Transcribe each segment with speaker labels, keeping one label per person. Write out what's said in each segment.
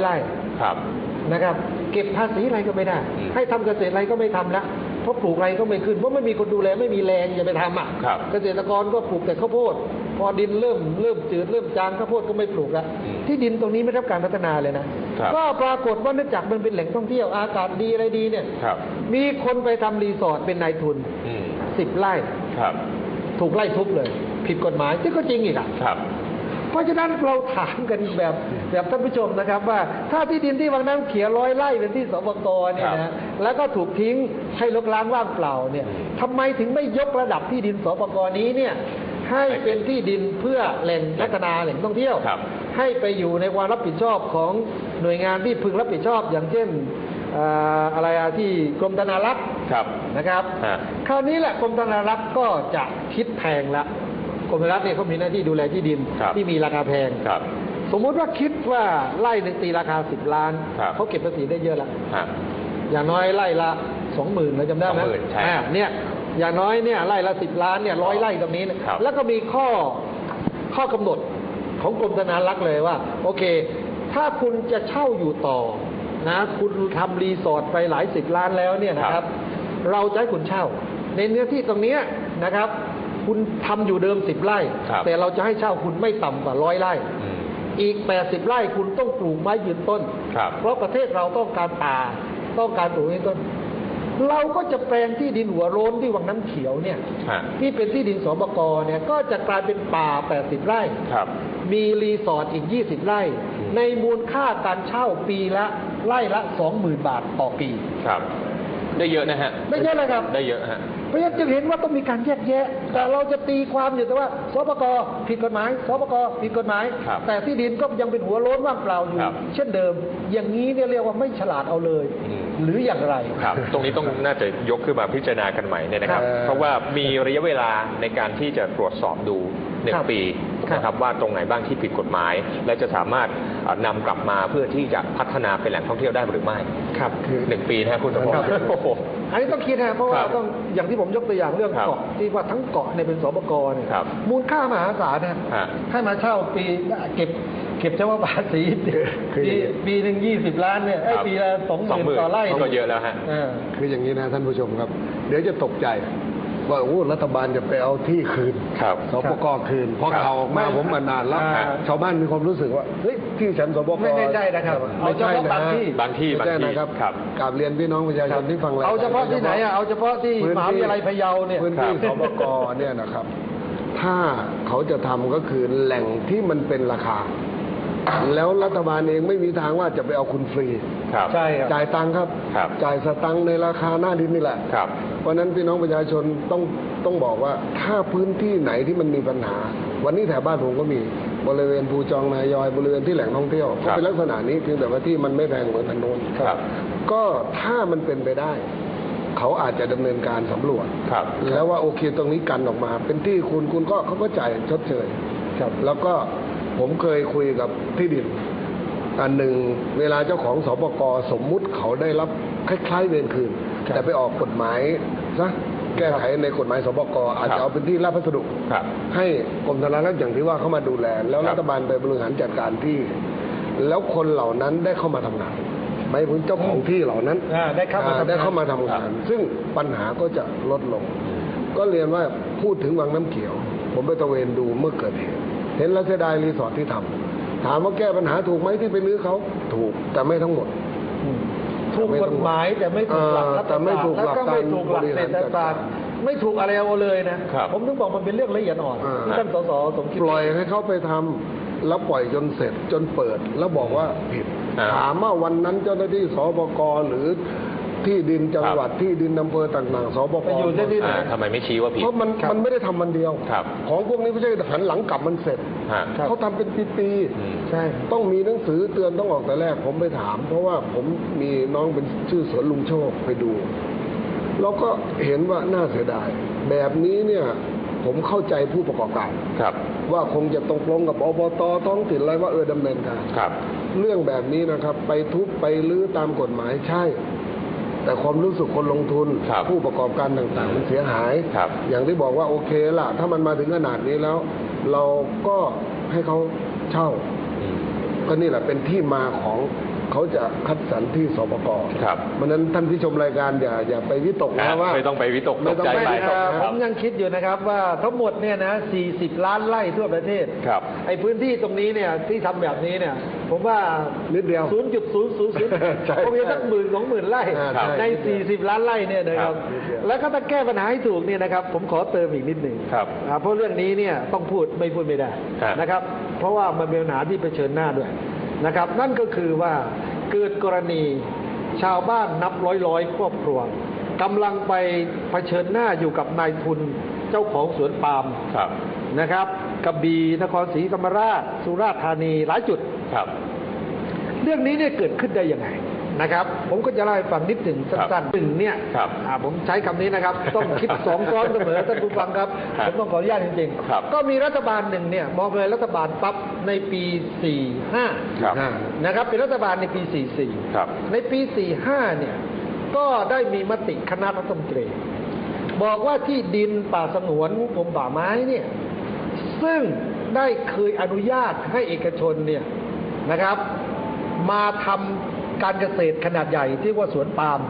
Speaker 1: ไร่
Speaker 2: ครับ
Speaker 1: นะครับ เก็บภาษีอะไรก็ไม่ได้
Speaker 2: อืม
Speaker 1: ให้ทำเกษตรอะไรก็ไม่ทำละเพราะปลูกอะไรก็ไม่ขึ้นเพราะไม่มีคนดูแลไม่มีแรงจะไปทำอะ
Speaker 2: ครับ
Speaker 1: เกษตรกรก็ปลูกแต่ข้าวโพดพอดินเริ่มเริ่มจืดเริ่มจางข้าวโพดก็ไม่ปลูกละ
Speaker 2: อืม
Speaker 1: ที่ดินตรงนี้ไม่ได้รับการพัฒนาเลยนะครับก็ปรากฏว่าเนื่องจากมันเป็นแหล่งท่องเที่ยวอากาศดีอะไรดีเนี่ย
Speaker 2: ครับ
Speaker 1: มีคนไปทำรีสอร์ทเป็นนายทุน
Speaker 2: อืม
Speaker 1: สิบไร่
Speaker 2: ครับ
Speaker 1: ถูกไล่ทุบเลย ผิดกฎหมายที่ก็จริงอีกอะ
Speaker 2: ค รับ
Speaker 1: เพราะฉะนั้นเราถามกันแบบแบบท่านผู้ชมนะครับ ว่าถ้าที่ดินที่วังน้ำเขียวร้อยไร่เป็นที่สปกเนี่ย
Speaker 2: ครั
Speaker 1: นะ
Speaker 2: บ
Speaker 1: แล้วก็ถูกทิ้งให้ลกล้างว่างเปล่าเนี่ย
Speaker 2: อืม
Speaker 1: ทำไมถึงไม่ยกระดับที่ดินสปกนี้เนี่ยให้เป็นที่ดินเพื่อแหล่งพัฒนาแหล่งท่องเที่ยว
Speaker 2: ครับ
Speaker 1: ให้ไปอยู่ในความรับผิดชอบของหน่วยงานที่พึงรับผิดชอบ อย่างเช่นเอ่ออะไรอะที่กรมธนารักษ์
Speaker 2: ครับ
Speaker 1: นะครับ
Speaker 2: ฮะ
Speaker 1: คราวนี้แหละกรมธนารักษ์ก็จะคิดแพงละ กรมธนารักษ์เนี่ยเขามีหน้าที่ดูแลที่ดิน
Speaker 2: ครับ
Speaker 1: ที่มีราคาแพง
Speaker 2: ครับ
Speaker 1: สมมุติว่าคิดว่าไร่หนึ่งตีราคาสิบล้าน
Speaker 2: ครับ
Speaker 1: เขาเก็บภาษีได้เยอะละ
Speaker 2: ฮะ
Speaker 1: อย่างน้อยไร่ละสองหมื่นเราจำได้ไหม
Speaker 2: 20,000ใช่
Speaker 1: อ่าเนี่ยอย่างน้อยเนี่ยไร่ละสิบล้านเนี่ยร้อยไร่ตรงนี้เนี่ย
Speaker 2: ครับ
Speaker 1: แล้วก็มีข้อข้อกำหนดของกรมธนารักษ์เลยว่า โอเค ถ้าคุณจะเช่าอยู่ต่อนะคุณทำรีสอร์ทไปหลายสิบล้านแล้วเนี่ยนะครับ เราจะให้คุณเช่า ในเนื้อที่ตรงเนี้ยนะครับ คุณทำอยู่เดิมสิบไร่
Speaker 2: ครับ
Speaker 1: แต่เราจะให้เช่าคุณไม่ต่ำกว่าร้อยไร่
Speaker 2: อืม
Speaker 1: อีก80ไร่คุณต้องปลูกไม้ยืนต้น
Speaker 2: ครับ
Speaker 1: เพราะประเทศเราต้องการป่าต้องการปลูกไม้ยืนต้น เราก็จะแปลงที่ดินหัวโล้นที่วังน้ำเขียวเนี่ย
Speaker 2: ฮะ
Speaker 1: ที่เป็นที่ดินสปกเนี่ยก็จะกลายเป็นป่า80ไร่
Speaker 2: ครับ
Speaker 1: มีรีสอร์ทอีก 20 ไร่
Speaker 2: อืม
Speaker 1: ในมูลค่าการเช่าปีละไร่ละ 20,000 บาทต่อปี
Speaker 2: ครับ ได้เยอะนะฮะ
Speaker 1: ได้เยอะเลยครับ
Speaker 2: ได้เยอะฮะ
Speaker 1: เพ ราะฉะนั้นจึงเห็นว่าต้องมีการแยกแยะ แต่เราจะตีความอยู่แต่ว่าสปกผิดกฎหมายสปกผิดกฎหมาย
Speaker 2: ครับ
Speaker 1: แต่ที่ดินก็ยังเป็นหัวโล้นว่างเปล่าอยู่
Speaker 2: ครับ
Speaker 1: เช่นเดิม อย่างนี้เนี่ยเรียกว่าไม่ฉลาดเอาเลย
Speaker 2: อืม
Speaker 1: หรืออย่างไร
Speaker 2: ครับ ตรงนี้ต้องน่าจะยกขึ้นมาพิจารณากันใหม่เนี่ยนะครับ
Speaker 1: ครับ
Speaker 2: เพราะว่ามีระยะเวลาในการที่จะตรวจสอบดูหนึ่
Speaker 1: ครั
Speaker 2: ง
Speaker 1: บ
Speaker 2: ปี
Speaker 1: ครับ
Speaker 2: นะครับว่าตรงไหนบ้างที่ผิดกฎหมาย และจะสามารถเอ่อนำกลับมาเพื่อที่จะพัฒนาเป็นแหล่งท่องเที่ยวได้หรือไม่
Speaker 1: ครับคือ
Speaker 2: หนึ่งปีนะครับคุณสมพ
Speaker 1: ครั
Speaker 2: ง
Speaker 1: บ
Speaker 2: ศ์โอ้โห
Speaker 1: อันนี้ต้องคิดนะเพราะว่า
Speaker 2: ครับ
Speaker 1: ต้องอย่างที่ผมยกตัวอย่างเรื่อง
Speaker 2: ครับ
Speaker 1: เกาะที่ว่าทั้งเกาะเนี่ยเป็นสปกเนี่ย
Speaker 2: ครับ
Speaker 1: มูลค่ามหาศาลนะ
Speaker 2: ฮะ
Speaker 1: ให้มาเช่าปีเก็บเก็บเฉพาะภาษี
Speaker 3: คือ
Speaker 1: ปีปีหนึ่งยี่สิบล้านเนี่ยไอ้ย
Speaker 2: ครับ
Speaker 1: ปีละสองหมื่นต่อไร่
Speaker 2: ก็เยอะแล้วฮะ
Speaker 1: เออ
Speaker 3: คืออย่างนี้นะท่านผู้ชมครับ เดี๋ยวจะตกใจ ว่าโอ้รัฐบาลจะไปเอาที่คืน
Speaker 2: ครับ
Speaker 3: สปกคืนเพราะ
Speaker 2: ครับ
Speaker 3: ข่าวออกมา
Speaker 1: ไม่
Speaker 3: ผมมานานแล้ว
Speaker 1: อ่า
Speaker 3: ชาวบ้านมีความรู้สึกว่าเฮ้ยที่ฉันสปก
Speaker 1: ไม่ไม่ใช่นะครับเอาเฉพาะบางที่
Speaker 2: บางที่
Speaker 3: ไม่ใช่
Speaker 2: บางที่
Speaker 3: นะครับ
Speaker 2: ครับ
Speaker 3: กราบเรียนพี่น้องประชาชนที่ฟังรยกร
Speaker 1: เอาเฉพาะที่ไหนอะเอาเฉพาะที่
Speaker 3: พื้น
Speaker 1: มหาวิทยาลัยพะเยาเนี่ย
Speaker 3: พื้นที่
Speaker 2: ค
Speaker 3: ส
Speaker 2: รับ
Speaker 3: ปกเนี่ยนะครับ ถ้าเขาจะทำก็คือแหล่งที่มันเป็นราคาแล้วรัฐบาลเองไม่มีทางว่าจะไปเอาคุณฟรี
Speaker 2: ครับ
Speaker 1: ใช่ครับ
Speaker 3: จ่ายตังค์ครับ
Speaker 2: ครับ
Speaker 3: จ่ายสตังค์ในราคาหน้าดินนี่แหละ
Speaker 2: ครับ
Speaker 3: เพ ราะฉะนั้นพี่น้องประชาชนต้องต้องบอกว่าถ้าพื้นที่ไหนที่มันมีปัญหา วันนี้แถวบ้านผมก็มีบริเวณภูจองนายอย บริเวณที่แหล่งท่องเที่ยว
Speaker 2: ครั
Speaker 3: ก็
Speaker 2: บ
Speaker 3: เป็นลักษณะนี้เพียงแต่ว่าที่มันไม่แพงเหมือนอันโน้น
Speaker 2: ครับ
Speaker 3: ก็ถ้ามันเป็นไปได้ เขาอาจจะดำเนินการสำรวจ
Speaker 2: ครับ
Speaker 3: แล้วว่าโอเคตรงนี้กันออกมา เป็นที่คุณคุณก็เขาก็จ่ายชดเชย
Speaker 1: ครับ
Speaker 3: แล้วก็ผมเคยคุยกับที่ดินอันหนึ่งเวลาเจ้าของสปกสมมุติเขาได้รับคล้ายๆเวรคืน
Speaker 1: ครับ
Speaker 3: แต่ไปออกกฎหมาย ซะแก้ไขในกฎหมายสปกอาจ
Speaker 2: ครั
Speaker 3: จะ
Speaker 2: บ
Speaker 3: เอาเป็นที่รับพัสดุ
Speaker 2: ครับ
Speaker 3: ให้กรมธนารักษ์อย่างที่ว่าเข้ามาดูแล แล้ว
Speaker 2: ครับ
Speaker 3: รัฐบาลไปบริหารจัดการที่ แล้วคนเหล่านั้นได้เข้ามาทำงานหมายถึงเจ้าของที่เหล่านั้น
Speaker 1: อ่าได้เข้ามา
Speaker 3: อ่
Speaker 1: ทำงาน
Speaker 3: ได้เข้ามาทำงาน ซึ่งปัญหาก็จะลดลง ก็เรียนว่าพูดถึงวังน้ำเขียว ผมไปตระเวนดูเมื่อเกิดเหตุเห็นแล้วเสียดายรีสอร์ทที่ทำถามว่าแก้ปัญหาถูกไหมที่ไปรื้อเขาถูกแต่ไม่ทั้งหมด
Speaker 1: อืม ถูกกฎหมายแต่ไม่ถูกหลัก
Speaker 3: เออ
Speaker 1: รัฐ
Speaker 3: แต่ไม่
Speaker 1: ศาสต
Speaker 3: ถู
Speaker 1: ร์
Speaker 3: ก
Speaker 1: แล้วก็ไม่ถูกหลัก
Speaker 3: หลัก
Speaker 1: เศร
Speaker 3: การ
Speaker 1: ษฐศาสตร์ไม่ถูกอะไรเอาเลยนะ
Speaker 2: ครับ
Speaker 1: ผมถึงบอกมันเป็นเรื่องละเอียดอ่อน
Speaker 3: อ่า
Speaker 1: ที่ท่านสสสมคิด
Speaker 3: ปล่อยให้เขาไปทำแล้วปล่อยจนเสร็จจนเปิด แล้วบอกว่าผิด
Speaker 2: อ่า
Speaker 3: ถามว่าวันนั้นเจ้าหน้าที่สบกหรือ ที่ดินจังหวัดที่ดินอำเภอต่างๆสบก
Speaker 1: ไปอยู่ที่ที่ไหน
Speaker 2: อ่าทำไมไม่ชี้ว่าผิด
Speaker 3: เพราะมัน
Speaker 1: ครับ
Speaker 3: มันไม่ได้ทำมันเดียว
Speaker 2: ครับ
Speaker 3: ของพวกนี้ไม่ใช่หันหลังกลับมันเสร็จ
Speaker 2: ฮะ
Speaker 1: ครับ
Speaker 3: เขาทำเป็นปี
Speaker 2: อืม
Speaker 1: ใช่
Speaker 3: ๆต้องมีหนังสือเตือนต้องออกแต่แรกผมไปถาม เพราะว่าผมมีน้องเป็นชื่อสวนลุงโชคไปดูเราก็เห็นว่าน่าเสียดาย แบบนี้เนี่ยผมเข้าใจผู้ประกอบการ
Speaker 2: ครับ
Speaker 3: ว่าคงจะตกลงกับอบตท้องถิ่นอะไรว่าเออดำเนินการ
Speaker 2: ครับ
Speaker 3: เรื่องแบบนี้นะครับ ไปทุบไปลื้อตามกฎหมายใช่ แต่ความรู้สึกคนลงทุน
Speaker 2: ครับ
Speaker 3: ผู้ประกอบการต่างๆ มันเสียหาย
Speaker 2: ครับ
Speaker 3: อย่างที่บอกว่าโอเคล่ะ ถ้ามันมาถึงขนาดนี้แล้ว เราก็ให้เขาเช่า
Speaker 2: อืม
Speaker 3: ก็นี่แหละเป็นที่มาของ เขาจะคัดสรรที่สปก
Speaker 2: ครับ
Speaker 3: เพราะฉะนั้นท่านที่ชมรายการอย่าอย่าไปวิตก
Speaker 2: นะ
Speaker 3: นะว่า
Speaker 2: ไม่ต้องไปวิตกต
Speaker 3: ไม่
Speaker 2: ก
Speaker 3: ต้อง
Speaker 2: ใจ
Speaker 3: ไป
Speaker 2: ไป
Speaker 1: เอ่อ
Speaker 2: ค
Speaker 1: ผ
Speaker 2: รับ
Speaker 1: มยังคิดอยู่นะครับว่าทั้งหมดเนี่ยนะ 40 ล้านไร่ทั่วประเทศ
Speaker 2: ครับ
Speaker 1: ไอ้พื้นที่ตรงนี้เนี่ยที่ทำแบบนี้เนี่ย ผมว่า
Speaker 3: นิดเดียว
Speaker 1: 0.000
Speaker 3: ใช่
Speaker 1: ผมมีสักหมื่นสองหมื่นไร่
Speaker 3: อ่าใช่
Speaker 1: ใน 40 ล้านไร่เนี่ยนะครับ
Speaker 3: ครับนิดเดียว
Speaker 1: แล้วก็ถ้าแก้ปัญหาให้ถูกเนี่ยนะครับ ผมขอเติมอีกนิดหนึ่ง
Speaker 2: ครับ
Speaker 1: อ่าเพราะเรื่องนี้เนี่ยต้องพูดไม่พูดไม่ได้
Speaker 2: ครับ
Speaker 1: นะครับ เพราะว่ามันเป็นปัญหาที่เผชิญหน้าด้วย นะครับ นั่นก็คือว่าเกิดกรณีชาวบ้านนับร้อยร้อยๆครอบครัวกำลังไปเผชิญหน้าอยู่กับนายทุนเจ้าของสวนปาล์ม
Speaker 2: ครับ
Speaker 1: นะครับกระบี่นครศรีธรรมราช สุราษฎร์ธานีหลายจุด
Speaker 2: ครับ
Speaker 1: เรื่องนี้เนี่ยเกิดขึ้นได้ยังไง นะครับ ผมก็จะเล่าให้ฟังนิดหนึ่ง
Speaker 2: ครับ
Speaker 1: สั้นๆหนึ่งเนี่ย
Speaker 2: ครับ
Speaker 1: อ่าผมใช้คำนี้นะครับ ต้องคิดสองซ้อนเสมอท่านผู้ฟังครับ
Speaker 2: ครับ
Speaker 1: ผมต้องขออนุญาตจริง
Speaker 2: ครับ
Speaker 1: ๆก็มีรัฐบาลหนึ่งเนี่ยมองเลยรัฐบาลปั๊บในปี 45
Speaker 2: ครับ
Speaker 3: อ่า
Speaker 1: นะครับ เป็นรัฐบาลในปี
Speaker 2: ครับ
Speaker 1: 44 ในปี 45 เนี่ยก็ได้มีมติคณะรัฐมนตรี บอกว่าที่ดินป่าสงวนกรมป่าไม้เนี่ยซึ่งได้เคยอนุญาตให้เอกชนเนี่ยนะครับ มาทำ การเกษตรขนาดใหญ่ที่ว่าสวนปาล์ม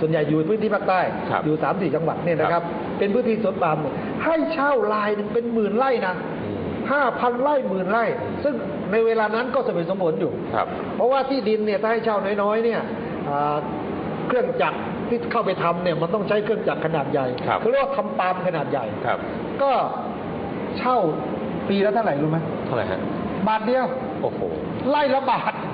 Speaker 1: ส่วนใหญ่อยู่พื้นที่ภาคใต้
Speaker 2: ครับ
Speaker 1: อยู่สามสี่จังหวัดเนี่ยนะค
Speaker 2: ครั
Speaker 1: รับ
Speaker 2: บ
Speaker 1: เป็นพื้นที่สวนปาล์มเนี่ยให้เช่าลายหนึ่งเป็นหมื่นไร่นะ
Speaker 2: อืม
Speaker 1: ห้าพันไร่หมื่นไร่ ซึ่งในเวลานั้นก็สมเหตุสมผลอยู่
Speaker 2: ครับ
Speaker 1: เพราะว่าที่ดินเนี่ยถ้าให้เช่าน้อยๆเนี่ยอ่าเครื่องจักรที่เข้าไปทำเนี่ยมันต้องใช้เครื่องจักรขนาดใหญ่
Speaker 2: ครับ
Speaker 1: เขาเรียกว่าทำปาล์มขนาดใหญ่
Speaker 2: ครับ
Speaker 1: ก็เช่าปีละเท่าไหร่รู้ไหม
Speaker 2: เท่าไหร่ฮะ
Speaker 1: บาทเดียว
Speaker 2: โอ้โห
Speaker 1: ไล่ละบาท
Speaker 2: โอ้โห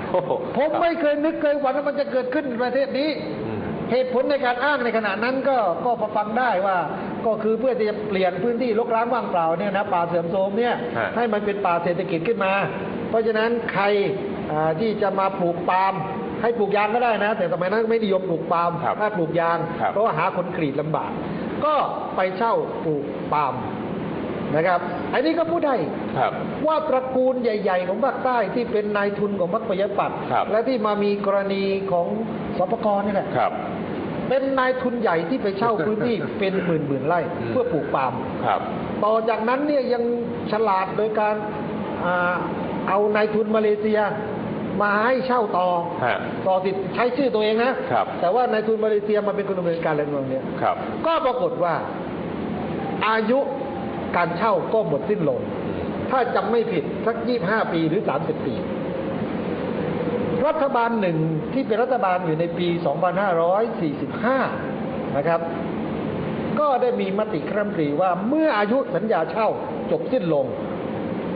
Speaker 1: ผมไม่เคยนึกเคยฝันว่ามันจะเกิดขึ้นในประเทศนี้
Speaker 2: อืม
Speaker 1: เหตุผลในการอ้างในขณะนั้นก็ก็พอฟังได้ว่า ก็คือเพื่อที่จะเปลี่ยนพื้นที่รกร้างว่างเปล่าเนี่ยนะป่าเสื่อมโทรมเนี่ย
Speaker 2: ฮะ
Speaker 1: ให้มันเป็นป่าเศรษฐกิจขึ้นมา เพราะฉะนั้นใครอ่าที่จะมาปลูกปาล์มให้ปลูกยางก็ได้นะ แต่สมัยนั้นไม่นิยมปลูกปาล์ม
Speaker 2: ครับ
Speaker 1: ถ้าปลูกยาง
Speaker 2: ครับ
Speaker 1: เพราะว่าหาคนกรีดลำบาก ก็ไปเช่าปลูกปาล์มนะครับ อันนี้ก็พูดได้
Speaker 2: ครับ
Speaker 1: ว่าตระกูลใหญ่ ๆ ของภาคใต้ที่เป็นนายทุนของพรรคประชาธิปัตย์
Speaker 2: ครับ
Speaker 1: และที่มามีกรณีของสปกรนี่แหละ
Speaker 2: ครับ
Speaker 1: เป็นนายทุนใหญ่ที่ไปเช่าพื้นที่เป็นหมื่นหมื่นๆไร่
Speaker 2: อืม
Speaker 1: เพื่อปลูกปาล์ม
Speaker 2: ครับ
Speaker 1: ต่อจากนั้นเนี่ยยังฉลาดโดยการอ่าเอานายทุนมาเลเซียมาให้เช่าต่อ
Speaker 2: ฮะ
Speaker 1: ต่อสิทธิ์ใช้ชื่อตัวเองนะ
Speaker 2: ครับ
Speaker 1: แต่ว่านายทุนมาเลเซียมาเป็นคนดำเนินการเรื่องนี้
Speaker 2: ครับ
Speaker 1: ก็ปรากฏว่าอายุการเช่าก็หมดสิ้นลง ถ้าจำไม่ผิดสักยี่ห้าปีหรือสามสิบปี รัฐบาลหนึ่งที่เป็นรัฐบาลอยู่ในปี 2545 นะครับ ก็ได้มีมติคณะรัฐมนตรีว่าเมื่ออายุสัญญาเช่าจบสิ้นลง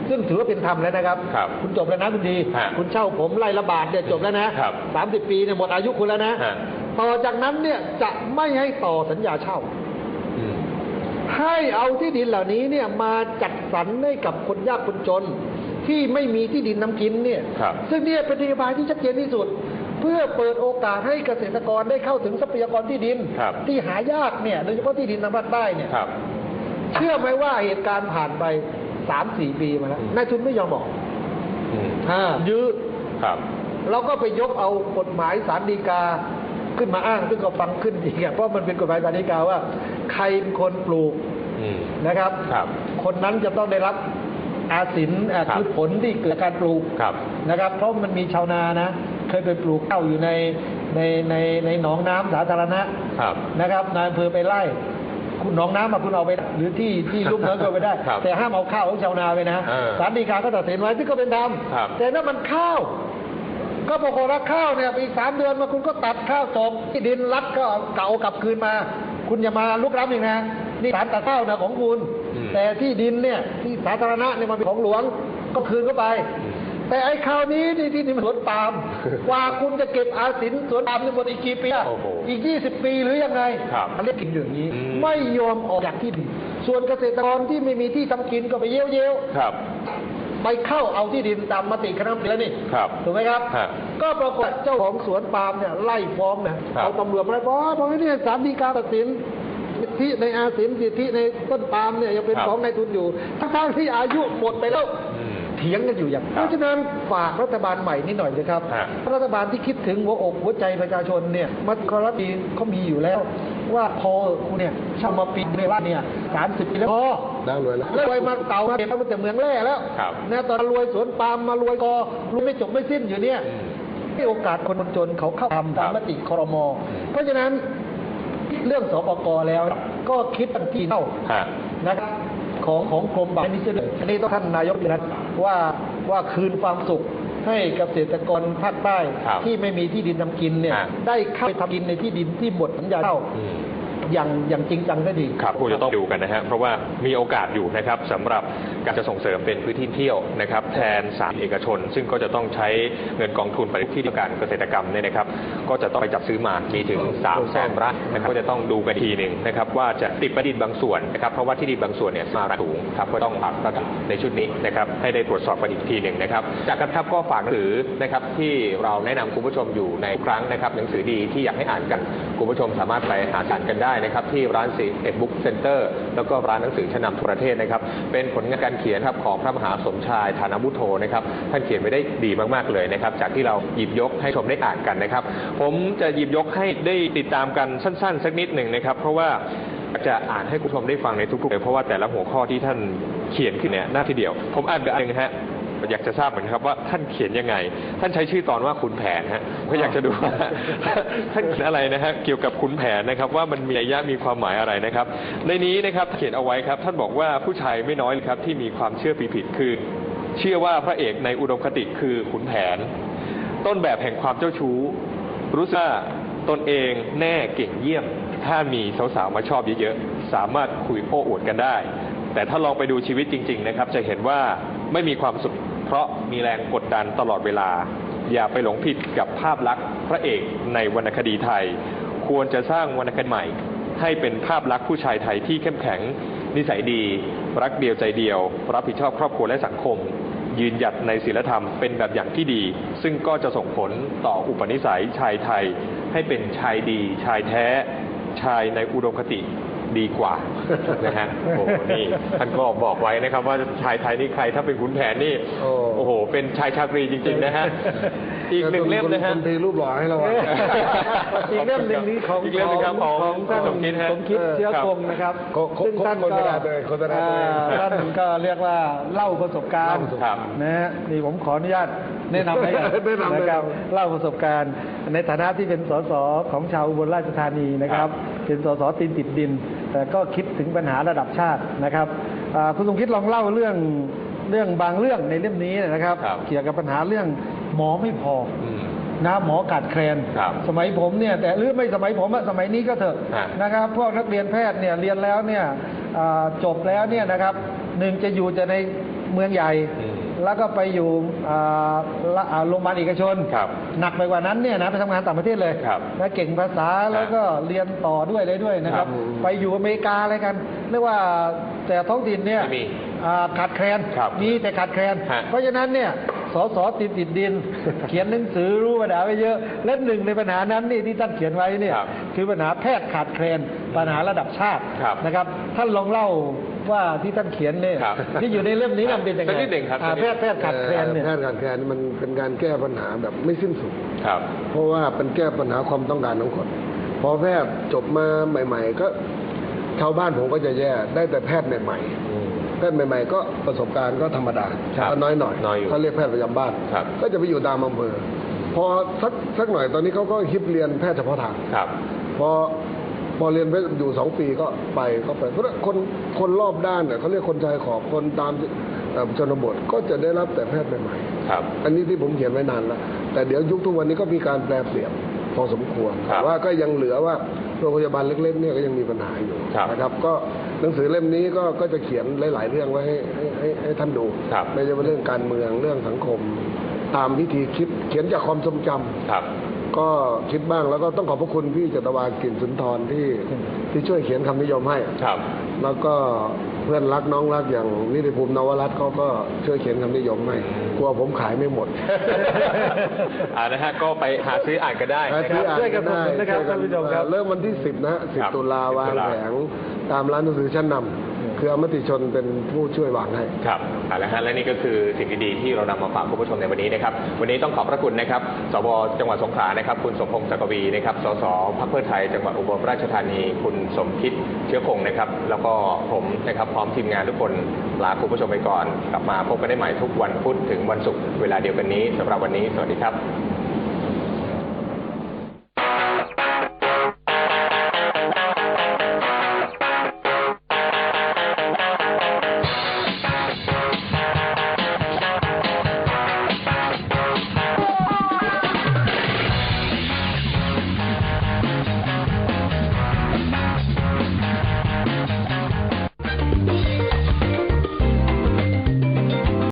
Speaker 1: ซึ่งถือว่าเป็นธรรมแล้วนะครับ
Speaker 2: ครับ
Speaker 1: คุณจบแล้วนะคุณดี
Speaker 2: ฮะ
Speaker 1: คุณเช่าผมไล่ละบาทเนี่ยจบแล้วนะครับสามสิบปีเนี่ยหมดอายุคุณแล้วนะ
Speaker 2: ฮะ
Speaker 1: ต่อจากนั้นเนี่ยจะไม่ให้ต่อสัญญาเช่า
Speaker 2: อืม
Speaker 1: ให้เอาที่ดินเหล่านี้เนี่ยมาจัดสรรให้กับคนยากคนจน ที่ไม่มีที่ดินน้ำกินเนี่ย
Speaker 2: ครับ
Speaker 1: ซึ่งเนี่ยเป็นนโยบายที่ชัดเจนที่สุด เพื่อเปิดโอกาสให้เกษตรกรได้เข้าถึงทรัพยากรที่ดิน
Speaker 2: ครับ
Speaker 1: ที่หายากเนี่ยโดยเฉพาะที่ดินทางภาคใต้เนี่ย
Speaker 2: ครับ
Speaker 1: เชื่อไหมว่าเหตุการณ์ผ่านไปสามสี่ปีมาแล้ว
Speaker 2: อืม
Speaker 1: นายทุนไม่ยอมบอก
Speaker 2: อืม
Speaker 1: อ่ายื้อ
Speaker 2: ครับ
Speaker 1: เราก็ไปยกเอากฎหมายสารดีกา ขึ้นมาอ้างซึ่งก็ฟังขึ้นอีกอะเพราะมันเป็นกฎหมายสารดีกาว่า ใครเป็นคนปลูก
Speaker 2: อืม
Speaker 1: นะครับ
Speaker 2: ครับ
Speaker 1: คนนั้นจะต้องได้รับอาสินอะ
Speaker 2: ครับ
Speaker 1: คือผลที่เกิดจากการปลูก
Speaker 2: ครับ
Speaker 1: นะครับ เพราะมันมีชาวนานะ เคยไปปลูกข้าวอยู่ในในในในหนองน้ำสาธารณะ
Speaker 2: ครับ
Speaker 1: นะครับนายอำเภอไปไล่คุณหนองน้ำมาคุณเอาไปหรือที่ที่ลุ่มน้ำก็เอาไปได้
Speaker 2: ครับ
Speaker 1: แต่ห้ามเอาข้าวของชาวนาไปนะ
Speaker 2: เออ
Speaker 1: ศาลฎีกาก็ตัดสินไว้ซึ่งก็เป็นธรรม
Speaker 2: ครับ
Speaker 1: แต่ถ้ามันข้าว ก็ปรากฏว่าข้าวเนี่ยอีกสามเดือนมาคุณก็ตัดข้าวจบที่ดินรัฐก็เอาเก่ากลับคืนมา คุณอย่ามาลุกล้ำอีกนะนี่สารตัดข้าวนะของคุณ
Speaker 2: อืม
Speaker 1: แต่ที่ดินเนี่ยที่สาธารณะเนี่ยมันเป็นของหลวงก็คืนเข้าไป แต่ไอ้คราวนี้ที่ที่นี่มันสวนปาล์มกว่าคุณจะเก็บอาสินสวนปาล์มนี่หมดอีกกี่ปีอะ
Speaker 2: โอ้โห
Speaker 1: อีกยี่สิบปีหรือยังไง
Speaker 2: ครับ
Speaker 1: มันเรียกกินอย่างนี้
Speaker 2: อืม
Speaker 1: ไม่ยอมออกจากที่ดินส่วนเกษตรกรที่ไม่มีที่ทำกินก็ไปเย้ยวเย้ยวๆ
Speaker 2: ครับ
Speaker 1: ไปเข้าเอาที่ดินตามมติคณะรัฐมนตรีแล้วนี่
Speaker 2: ครับ
Speaker 1: ถูกไหมครับ
Speaker 2: ฮะ
Speaker 1: ก็ปรากฏเจ้าของสวนปาล์มเนี่ยไล่ฟ้องนะครับ เอาตำรวจมาไล่ฟ้องเพราะว่าเนี่ยศาลฎีกาตัดสินสิทธิในอาสินสิทธิในต้นปาล์มเนี่ยยังเป็น
Speaker 2: ครับ
Speaker 1: ของนายทุนอยู่ทั้งๆที่อายุหมดไปแล้ว
Speaker 2: อืม
Speaker 1: เถียงกันอยู่อย่าง
Speaker 2: ครับ
Speaker 1: เพราะฉะนั้นฝากรัฐบาลใหม่นิดหน่อยนะครับ
Speaker 2: ฮะ
Speaker 1: รัฐบาลที่คิดถึงหัวอกหัวใจประชาชนเนี่ยมันคอรัปชันเขามีอยู่แล้ว ว่าพอคุณเนี่ยเช่ามาปีในบ้านเนี่ยสามสิบปีแล้วพอ
Speaker 3: ได้รวยแล้ว
Speaker 1: แล้วรวยมาเก่ามาเก็บมาแต่เมืองแร่แล้ว
Speaker 2: ครับ
Speaker 1: นะตอนรวยสวนปาล์มมารวยกอรู้ไม่จบไม่สิ้นอยู่เนี่ย
Speaker 2: อืม
Speaker 1: ให้โอกาสคนจนเขาเข้าทำตามมติครมเพราะฉะนั้นเรื่องสปกแล้วก็คิดทันทีเท่า
Speaker 2: ฮะ
Speaker 1: นะครับของของกรมบาปนิสเลยอันนี้ต้องท่านนายกนะว่าว่าคืนความสุขให้เกษตรกรภาคใต้
Speaker 2: ครับ
Speaker 1: ที่ไม่มีที่ดินทำกินเนี่ย
Speaker 2: ฮะ
Speaker 1: ได้เข้าไปทำกินในที่ดินที่หมดสัญญาเช่า
Speaker 2: อ
Speaker 1: ย่างอย่างจริงจังได้ดี
Speaker 2: ครับคงจะต้องดูกันนะฮะเพราะว่ามีโอกาสอยู่นะครับสำหรับการจะส่งเสริมเป็นพื้นที่เที่ยวนะครับ แทนสารเอกชน ซึ่งก็จะต้องใช้เงินกองทุนไปที่การเกษตรกรรมเนี่ยนะครับ ก็จะต้องไปจัดซื้อมา มีถึง3ามแสนไร่นะครับก็จะต้องดูกันอีกทีหนึ่งนะครับว่าจะติดประดิษฐ์บางส่วนนะครับเพราะว่าที่ดินบางส่วนเนี่ยมาราคาสูงครับก็ต้องปรับระดับในชุดนี้นะครับให้ได้ตรวจสอบกันอีกทีหนึ่งนะครับจากกันครับก็ฝากหนังสือนะครับที่เราแนะนำคุณผู้ชมอยู่ในครั้งนะครับหนังสือดีที่อยากให้อ่านกันคุณผู้ชมสามารถไปหาอ่านกันได้นะครับที่ร้านสีเอ็ดบุ๊กเซ็นเตอร์แล้วก็ร้านหนังสือชั้นนำทั่วประเทศนะครับเป็นผลงานการเขียนครับของพระมหาสมชายฐานาวุโธนะครับท่านเขียนไว้ได้ดีมากๆเลยนะครับจากที่เราหยิบยกให้ชมได้อ่านกันนะครับผมจะหยิบยกให้ได้ติดตามกันสั้น ๆ สักนิดหนึ่งนะครับ เพราะว่าจะอ่านให้คุณผู้ชมได้ฟังในทุกๆเลยเพราะว่าแต่ละหัวข้อที่ท่านเขียนขึ้นเนี่ยหน้าทีเดียว ผมอ่านไปอันหนึ่งฮะอยากจะทราบเหมือนกันครับว่าท่านเขียนยังไง ท่านใช้ชื่อตอนว่าขุนแผนฮะก็อยากจะดูว่าท่านเขียนอะไรนะฮะเกี่ยวกับขุนแผนนะครับ ว่ามันมีนัยยะมีความหมายอะไรนะครับ ในนี้นะครับเขียนเอาไว้ครับ ท่านบอกว่าผู้ชายไม่น้อยเลยครับที่มีความเชื่อผิดๆคือ เชื่อว่าพระเอกในอุดมคติคือขุนแผน ต้นแบบแห่งความเจ้าชู้ รู้สึกว่าตนเองแน่เก่งเยี่ยม ถ้ามีสาวๆมาชอบเยอะๆ สามารถคุยโอ้อวดกันได้ แต่ถ้าลองไปดูชีวิตจริง ๆ นะครับ จะเห็นว่าไม่มีความสุขเพราะมีแรงกดดันตลอดเวลา อย่าไปหลงผิดกับภาพลักษณ์พระเอกในวรรณคดีไทย ควรจะสร้างวรรณคดีใหม่ ให้เป็นภาพลักษณ์ผู้ชายไทยที่เข้มแข็ง นิสัยดี รักเดียวใจเดียว รับผิดชอบครอบครัวและสังคม ยืนหยัดในศีลธรรมเป็นแบบอย่างที่ดี ซึ่งก็จะส่งผลต่ออุปนิสัยชายไทย ให้เป็นชายดี ชายแท้ ชายในอุดมคติดีกว่านะฮะโอ้โหนี่ท่านก็บอกไว้นะครับ ว่าชายไทยนี่ใครถ้าเป็นขุนแผนนี่
Speaker 3: โอ้
Speaker 2: โอ้โหเป็นชายชาตรีจริง ๆ นะฮะ อีกหนึ่งเล่มนะฮะ
Speaker 3: คนทีรูปหล่อให้เราอะ
Speaker 1: อีกเล่มหนึ่งนี้ของ
Speaker 2: อีกเล่มหนึ่งครับของ
Speaker 1: ของท่าน
Speaker 2: สมคิดฮะ
Speaker 1: สมคิดเชื้อ
Speaker 2: ครับ
Speaker 1: คงนะครับ
Speaker 3: โคโค
Speaker 1: ซึ่งท่าน
Speaker 3: โฆ
Speaker 1: ก็
Speaker 3: ษณาตัวเองโฆษณาตัวเอง
Speaker 1: อ่าท่านก็เรียกว่าเล่าประสบการณ์
Speaker 3: เล่าประสบ
Speaker 2: ครับ
Speaker 1: นะฮะนี่ผมขออนุญาตแนะนำให้กัน
Speaker 3: แนะนำ
Speaker 1: นะครับ
Speaker 3: แนะนำ
Speaker 1: เล่าประสบการณ์ ในฐานะที่เป็นสสของชาวอุบลราชธานีนะครับ เป็นสสตีนติดดิน แต่ก็คิดถึงปัญหาระดับชาตินะครับอ่าคุณสมคิดลองเล่าเรื่องเรื่องบางเรื่องในเล่มนี้นะครับ
Speaker 2: ครับ
Speaker 1: เกี่ยวกับปัญหาเรื่อง หมอไม่พอ
Speaker 2: อืม
Speaker 1: นะหมอขาดแคลน
Speaker 2: ครับ
Speaker 1: สมัยผมเนี่ยแต่หรือไม่สมัยผมอะสมัยนี้ก็เถอะ
Speaker 2: ฮะ
Speaker 1: นะครับพวกนักเรียนแพทย์เนี่ยเรียนแล้วเนี่ยอ่าจบแล้วเนี่ยนะครับหนึ่งจะอยู่จะในเมืองใหญ่
Speaker 2: อืม
Speaker 1: แล้วก็ไปอยู่อ่าละอ่าโรงพยาบาลเอกชน
Speaker 2: ครับ
Speaker 1: หนักไปกว่านั้นเนี่ยนะไปทำงานต่างประเทศเลย
Speaker 2: ครับ
Speaker 1: แล้วเก่งภาษาแล้วก็เรียนต่อด้วยเลยด้วยนะครับ
Speaker 3: ครับ
Speaker 1: ไปอยู่อเมริกาอะไรกันเรียกว่าแต่ท้องถิ่นเนี่ย
Speaker 2: ไม่มี
Speaker 1: อ่าขาดแคลน
Speaker 2: ครับ
Speaker 1: มีแต่ขาดแคลน
Speaker 2: ฮะ
Speaker 1: เพราะฉะนั้นเนี่ย สสติดติดดิน เขียนหนังสือรู้ปัญหาไว้เยอะและหนึ่งในปัญหานั้นนี่ที่ท่านเขียนไว้เนี่ย
Speaker 2: ครับ
Speaker 1: คือปัญหาแพทย์ขาดแคลนปัญหาระดับชาติ
Speaker 2: ครับ
Speaker 1: นะครับท่านลองเล่าว่าที่ท่านเขียนเนี่ย
Speaker 2: ครับ
Speaker 1: ที่อยู่ในเล่มนี้มันเป็นยังไง
Speaker 2: สักนิดหนึ่งครับ
Speaker 1: อ่า
Speaker 2: สักนิด
Speaker 1: แพทย์แพทย์ขาดแคลนเนี่ย
Speaker 3: แพทย์ขาดแคลนมันเป็นการแก้ปัญหาแบบไม่สิ้นสุด
Speaker 2: ครับ
Speaker 3: เพราะว่าเป็นแก้ปัญหาความต้องการของคนพอแพทย์จบมาใหม่ ๆ ก็ชาวบ้านผมก็จะแย่ได้แต่แพทย์ใหม่ๆ แพทย์ใหม่ๆ ก็ประสบการณ์ก็ธรรมดา
Speaker 2: ครับ
Speaker 3: ก็น้อยหน่อย
Speaker 2: น้อยอยู่
Speaker 3: เขาเรียกแพทย์ประจำบ้าน
Speaker 2: ครับ
Speaker 3: ก็จะไปอยู่ตามอำเภอพอสักสักหน่อยตอนนี้เขาก็ฮิตเรียนแพทย์เฉพาะทาง
Speaker 2: ครับ
Speaker 3: พอพอเรียนไปอยู่สองปีก็ไปก็ไปเพราะฉะนั้นคนคนรอบด้านเนี่ยเขาเรียกคนชายขอบคนตามเอ่อชนบทก็จะได้รับแต่แพทย์ใหม่ๆ
Speaker 2: ครับ
Speaker 3: อันนี้ที่ผมเขียนไว้นานแล้วแต่เดี๋ยวยุคทุกวันนี้ก็มีการแปลเปลี่ยนพอสมควร
Speaker 2: ครับ
Speaker 3: แต่ว่าก็ยังเหลือว่าโรงพยาบาลเล็กๆเนี่ยก็ยังมีปัญหาอยู่
Speaker 2: ครับ
Speaker 3: นะครับ ก็ หนังสือเล่มนี้ก็ก็จะเขียนหลาย ๆ เรื่องไว้ให้ให้ให้ให้ท่านดู
Speaker 2: ครับ
Speaker 3: ไม่ใช่ว่าเรื่องการเมืองเรื่องสังคม ตามวิธีคิดเขียนจากความทรงจำ
Speaker 2: ครับ
Speaker 3: ก็คิดบ้างแล้วก็ต้องขอบพระคุณพี่จตวากลิ่นสุนทรที่ที่ช่วยเขียนคำนิยมให้
Speaker 2: ครับ
Speaker 3: แล้วก็ เพื่อนรักน้องรักอย่างนิติภูมินวรัตน์เขาก็ช่วยเขียนคำนิยมให้กลัวผมขายไม่หมด
Speaker 2: อ่านะฮะก็ไปหาซื้ออ่านกันได้นะค
Speaker 3: ซื้
Speaker 2: รับ
Speaker 3: อ่า
Speaker 1: ช่วยกันอุดหนุนนะครับ
Speaker 3: ช่วยกั
Speaker 1: ท่านผู้ชมครับ
Speaker 3: เริ่มวันที่ 10 นะฮะ
Speaker 2: ครับ
Speaker 3: 10 ตุลาวาง
Speaker 2: ตุลา
Speaker 3: แผงตามร้านหนังสือชั้นน คืออามติชนเป็นผู้ช่วยวางให้
Speaker 2: ครับเอาละฮะและนี่ก็คือสิ่งดีๆที่เรานำมาฝากคุณผู้ชมในวันนี้นะครับ วันนี้ต้องขอบพระคุณนะครับ สวจังหวัดสงขลานะครับ คุณสมพงษ์จักรวีนะครับ สสพรรคเพื่อไทยจังหวัดอุบลราชธานี คุณสมคิดเชื้อคงนะครับ แล้วก็ผมนะครับพร้อมทีมงานทุกคนลาคุณผู้ชมไปก่อน กลับมาพบกันได้ใหม่ทุกวันพุธถึงวันศุกร์เวลาเดียวกันนี้สำหรับวันนี้สวัสดีครับ